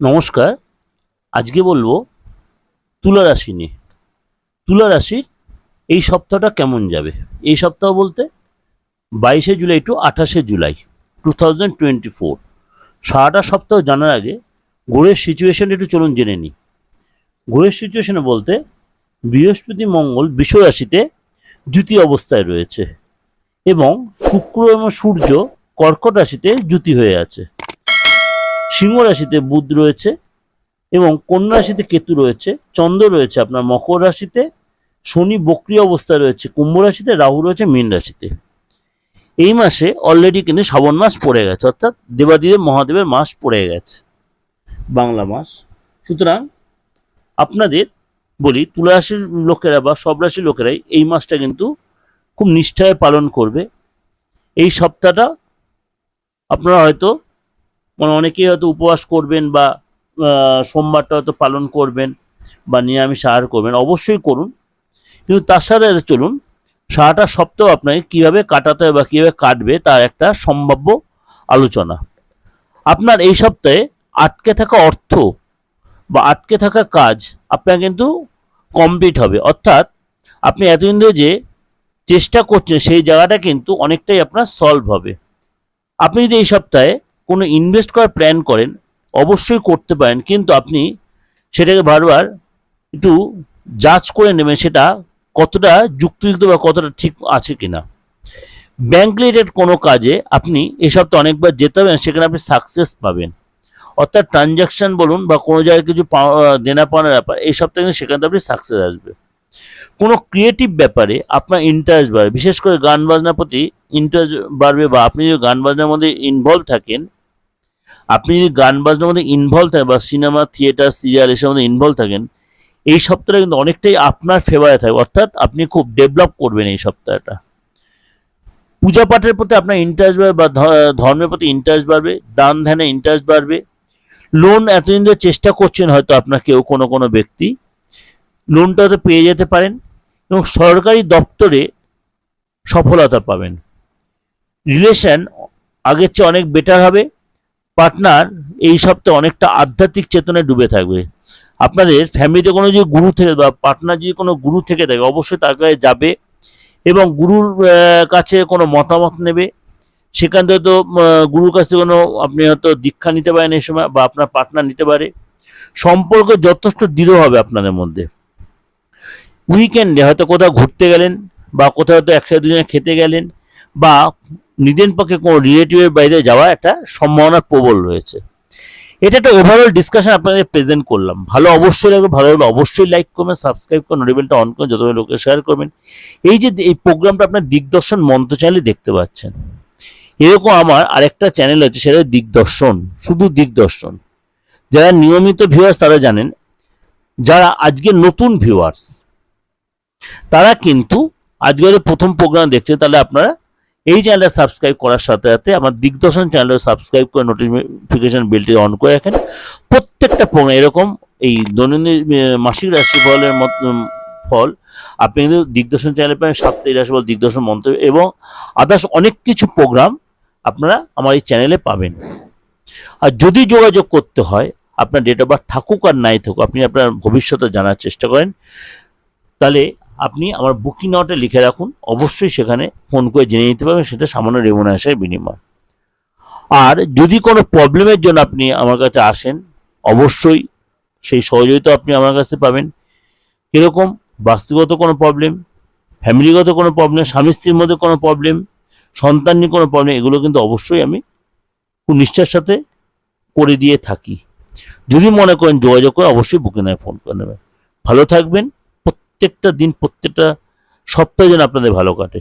নমস্কার। আজকে বলব তুলা রাশি নিয়ে। তুলা রাশির এই সপ্তাহটা কেমন যাবে? এই সপ্তাহ বলতে বাইশে জুলাই টু আঠাশে July two thousand twenty four সারাটা সপ্তাহ জানার আগে গ্রহের সিচুয়েশন একটু চলুন জেনে নিই। গ্রহের সিচুয়েশনে বলতে বৃহস্পতি, মঙ্গল, বিশ্ব রাশিতে জ্যুতি অবস্থায় রয়েছে এবং শুক্র এবং সূর্য কর্কট রাশিতে জ্যুতি হয়ে আছে। সিংহ রাশিতে বুধ রয়েছে এবং কন্যা রাশিতে কেতু রয়েছে, চন্দ্র রয়েছে আপনার মকর রাশিতে, শনি বক্রি অবস্থায় রয়েছে, কুম্ভ রাশিতে, রাহু রয়েছে, মীন রাশিতে। এই মাসে অলরেডি কিন্তু শ্রাবণ মাস পড়ে গেছে, অর্থাৎ দেবাদিদেব মহাদেবের মাস পড়ে গেছে, বাংলা মাস। সুতরাং আপনাদের বলি তুলা রাশির লোকেরা বা সব রাশির লোকেরাই এই মাসটা কিন্তু খুব নিষ্ঠায় পালন করবে। এই সপ্তাহটা আপনারা হয়তো মানে অনেকেই হয়তো উপবাস করবেন বা সোমবারটা হয়তো পালন করবেন বা নিরামিষ আহার করবেন, অবশ্যই করুন। কিন্তু তার সাথে চলুন, সারাটা সপ্তাহ আপনাকে কীভাবে কাটাতে হবে বা কীভাবে কাটবে তার একটা সম্ভাব্য আলোচনা। আপনার এই সপ্তাহে আটকে থাকা অর্থ বা আটকে থাকা কাজ আপনার কিন্তু কমপ্লিট হবে। অর্থাৎ আপনি এতদিন ধরে যে চেষ্টা করছেন, সেই জায়গাটা কিন্তু অনেকটাই আপনার সলভ হবে। আপনি যদি এই সপ্তাহে কোনো ইনভেস্ট করার প্ল্যান করেন, অবশ্যই করতে পারেন, কিন্তু আপনি সেটাকে বারবার একটু যাচ করে নেবেন সেটা কতটা যুক্তিযুক্ত বা কতটা ঠিক আছে কিনা। ব্যাংক রিলেটেড কোনো কাজে আপনি এই সপ্তাহে অনেকবার যেতে হবে, সেখানে আপনি সাকসেস পাবেন। অর্থাৎ ট্রানজ্যাকশন বলুন বা কোনো জায়গায় কিছু দেনা পাওয়ার ব্যাপার এই সপ্তাহে কিন্তু সেখানে আপনি সাকসেস আসবে। কোনো ক্রিয়েটিভ ব্যাপারে আপনার ইন্টারেস্ট বাড়বে, বিশেষ করে গান বাজনার প্রতি ইন্টারেস্ট বাড়বে বা আপনি যদি গান বাজনার মধ্যে ইনভলভ থাকেন আপনি যদি গান বাজনার মধ্যে ইনভলভ থাকেন বা সিনেমা থিয়েটার সিরিয়াল এসব মধ্যে ইনভলভ থাকেন, এই সপ্তাহটা কিন্তু অনেকটাই আপনার ফেভারে থাকবে। অর্থাৎ আপনি খুব ডেভেলপ করবেন এই সপ্তাহটা। পূজা পাঠের প্রতি আপনার ইন্টারেস্ট বাড়বে বা ধর্মের প্রতি ইন্টারেস্ট বাড়বে, দান ধ্যানে ইন্টারেস্ট বাড়বে। লোন এতদিন ধরে চেষ্টা করছেন হয়তো আপনার কেউ, কোনো কোনো ব্যক্তি। লোনটা হয়তো পেয়ে যেতে পারেন এবং সরকারি দপ্তরে সফলতা পাবেন। রিলেশন আগের চেয়ে অনেক বেটার হবে। পার্টনার এই সপ্তাহে অনেকটা আধ্যাত্মিক চেতনায় ডুবে থাকবে। আপনাদের ফ্যামিলিতে কোনো যদি গুরু থেকে বা পার্টনার যদি কোনো গুরু থেকে থাকে, অবশ্যই তার কাছে যাবে এবং গুরুর কাছে কোনো মতামত নেবে। সেখান থেকে তো গুরুর কাছে কোনো আপনি হয়তো দীক্ষা নিতে পারেন এই সময় বা আপনার পার্টনার নিতে পারে। সম্পর্ক যথেষ্ট দৃঢ় হবে আপনাদের মধ্যে। উইকেন্ডে হয়তো কোথাও ঘুরতে গেলেন বা কোথাও হয়তো একসাথে দুজনে খেতে গেলেন বা নিজের পক্ষে কোনো রিলেটিভের বাইরে যাওয়া একটা সম্ভাবনা প্রবল রয়েছে। এটা একটা ওভারঅল ডিসকাশন আপনাদের প্রেজেন্ট করলাম। ভালো অবশ্যই লাগবে, ভালো লাগবে অবশ্যই লাইক করবেন সাবস্ক্রাইব করুন নোটিফিকেশনটা অন করুন যত লোকে শেয়ার করবেন। এই যে এই প্রোগ্রামটা আপনার দিগদর্শন মন্ত্র চ্যানেলে দেখতে পাচ্ছেন। এরকম আমার আরেকটা চ্যানেল আছে, সেটা দিগদর্শন, শুধু দিগদর্শন। যারা নিয়মিত ভিউয়ার্স তারা জানেন, যারা আজকে নতুন ভিউয়ার্স তারা কিন্তু আজকে হয়তো প্রথম প্রোগ্রাম দেখছে, তাহলে আপনারা এই চ্যানেলটা সাবস্ক্রাইব করার সাথে সাথে আমার দিগদর্শন চ্যানেলটা সাবস্ক্রাইব করে নোটিফিকেশন বেলটি অন করে রাখেন। প্রত্যেকটা প্রোগ্রাম এরকম, এই দৈনন্দিন মাসিক রাশিফলের ফল, আপনি কিন্তু দিগদর্শন চ্যানেলে পাবেন, সাপ্তাহিক রাশিফল, দিগদর্শন মন্তব্য এবং আদার্স অনেক কিছু প্রোগ্রাম আপনারা আমার এই চ্যানেলে পাবেন। আর যদি যোগাযোগ করতে হয়, আপনার ডেট অফ বার্থ থাকুক আর নাই থাকুক, আপনি আপনার ভবিষ্যতে জানার চেষ্টা করেন, তাহলে আপনি আমার বুকিং নাওতে লিখে রাখুন। অবশ্যই সেখানে ফোন করে জেনে নিতে পারবেন, সেটা সামান্য রেমুনারেশনের বিনিময়। আর যদি কোনো প্রবলেমের জন্য আপনি আমার কাছে আসেন, অবশ্যই সেই সহযোগিতা আপনি আমার কাছে পাবেন। কীরকম? বাস্তুগত কোনো প্রবলেম ফ্যামিলিগত কোনো প্রবলেম স্বামী, স্ত্রীর মধ্যে কোনো প্রবলেম সন্তান নিয়ে কোনো প্রবলেম এগুলো কিন্তু অবশ্যই আমি খুব নিষ্ঠার সাথে করে দিয়ে থাকি। যদি মনে করেন যোগাযোগ করে অবশ্যই বুকে নেয় ফোন করে নেবেন। ভালো থাকবেন। প্রত্যেকটা দিন প্রত্যেকটা সপ্তাহে যেন আপনাদের ভালো কাটে।